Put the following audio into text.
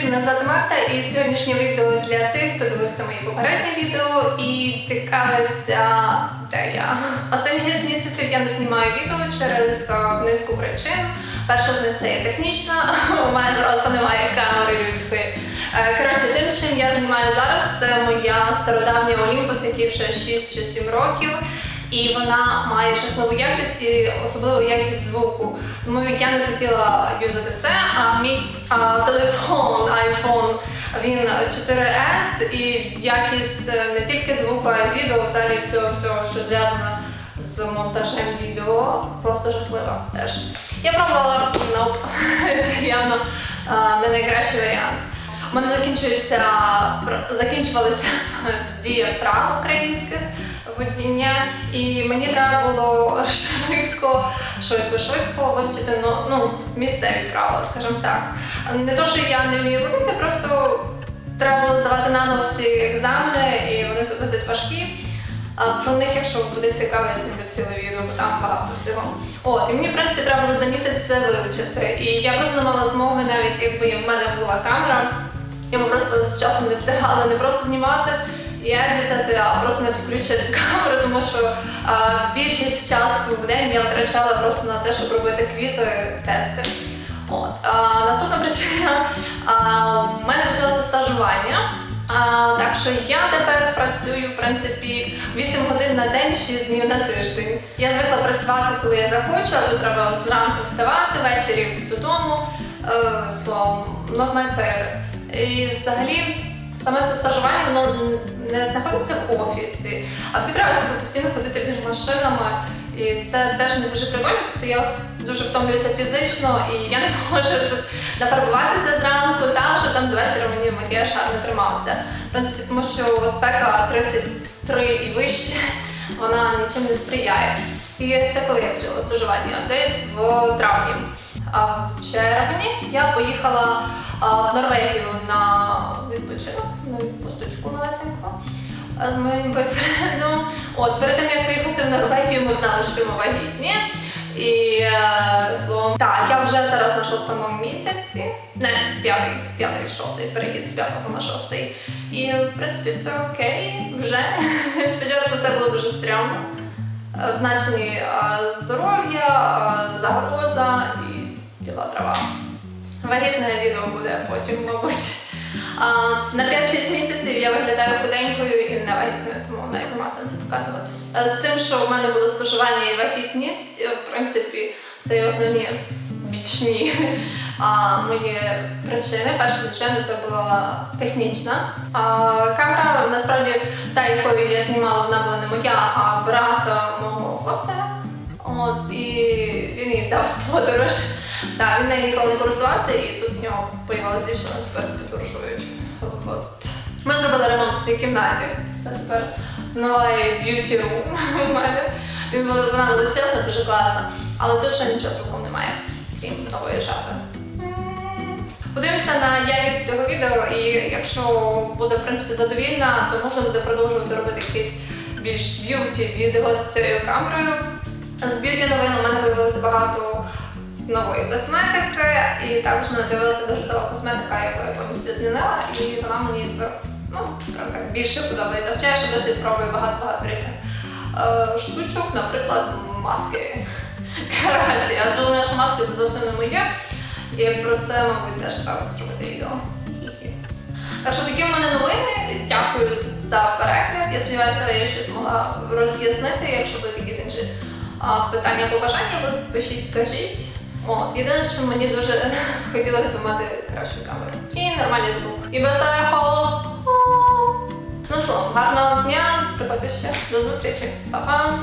Привіт, мене Марта, і сьогоднішнє відео для тих, хто дивився мої попередні відео і цікавиться, де я. Останні 6 місяців я не знімаю відео через е, низку причин. Перша з них це є технічна, у мене просто немає камери людської. Е, Коротше, тим, чим я знімаю зараз, це моя стародавня Олімпус, який вже 6 чи 7 років. І вона має жахливу якість і особливу якість звуку. Тому я не хотіла юзати це. А мій телефон, iPhone, він 4S, і якість е, не тільки звуку, а й відео, взагалі все, все, що зв'язано з монтажем відео, просто жахливо теж. Я пробувала, ну, це явно а, не найкращий варіант. У мене закінчується закінчувалися дія прав українських водіння, і мені треба було швидко, швидко, швидко вивчити ну, ну, місцеві правила, скажімо так. Не то, що я не вмію водити, просто треба було здавати наново всі екзамени, і вони тут досить важкі. Про них, якщо буде цікаво, я знімлю ціле відео, бо там багато всього. От, і мені, в принципі, треба було за місяць все вивчити. І я просто не мала змоги, навіть якби в мене була камера, я би просто з часом не встигала не просто знімати і едитати, просто не включити камеру, тому що а, більшість часу в день я витрачала просто на те, щоб робити квізи, тести. От. А, наступна причина в мене почалося стажування. А, так що я тепер працюю в принципі 8 годин на день, 6 днів на тиждень. Я звикла працювати, коли я захочу, а тут треба зранку вставати, ввечері додому. Е, словом, not my favorite. І взагалі саме це стажування воно не знаходиться в офісі, а тобі треба типу, постійно ходити між машинами. І це теж не дуже прикольно, тобто я дуже втомлююся фізично і я не можу тут нафарбуватися зранку, та щоб там до вечора мені макіяж гарно тримався. В принципі, тому що спека 33 і вище, вона нічим не сприяє. І це коли я почала стажування, десь в травні. В червні я поїхала в Норвегію на відпочинок, на відпусточку малесеньку з моїм бойфрендом. От перед тим як поїхати в Норвегію, ми знали, що ми вагітні. І е, словом, так, я вже зараз на шостому місяці, не п'ятий, п'ятий, шостий, перехід з п'ятого на шостий. І в принципі все окей, вже спочатку все було дуже стрьомно. Е, е, здоров'я, е, загроза і тіла трава. Вагітне відео буде потім, мабуть. А, на 5-6 місяців я виглядаю худенькою і не вагітною, тому навіть нема сенсу показувати. Е, З тим, що в мене було стажування і вагітність, в принципі, це є основні бічні а, мої причини. Перша, звичайно, це була технічна. А, камера, насправді, та, якою я знімала, вона була не моя, а брата мого хлопця. От, і він її взяв в подорож. Так, він нею ніколи не користувався, і тут в нього появилася дівчина, тепер подорожують. Ми зробили ремонт в цій кімнаті. Це тепер новий б'юті рум у мене. Він Вона величезна, дуже класна. Але тут ще нічого такого немає, крім нової шафи. Подивимося на якість цього відео, і якщо буде в принципі задовільна, то можна буде продовжувати робити якісь більш б'юті відео з цією камерою. З б'юті новин у мене виявилося багато нової косметики, і також в мене з'явилася доглядова косметика, яку я повністю змінила, і вона мені ну, так, більше подобається. Хоча я ще досить пробую багато-багато різних е, штучок, наприклад, маски. Коротше, я зрозуміла, що маски це зовсім не моє, і про це, мабуть, теж треба зробити відео. Так що такі в мене новини. Дякую за перегляд. Я сподіваюся, я щось могла роз'яснити. Якщо будуть якісь інші питання, побажання, ви пишіть, кажіть. От, єдине, що мені дуже хотілося б мати кращу камеру. І нормальний звук. І без телефону. Ну словом, гарного дня, приходьте ще. До зустрічі. Па-па!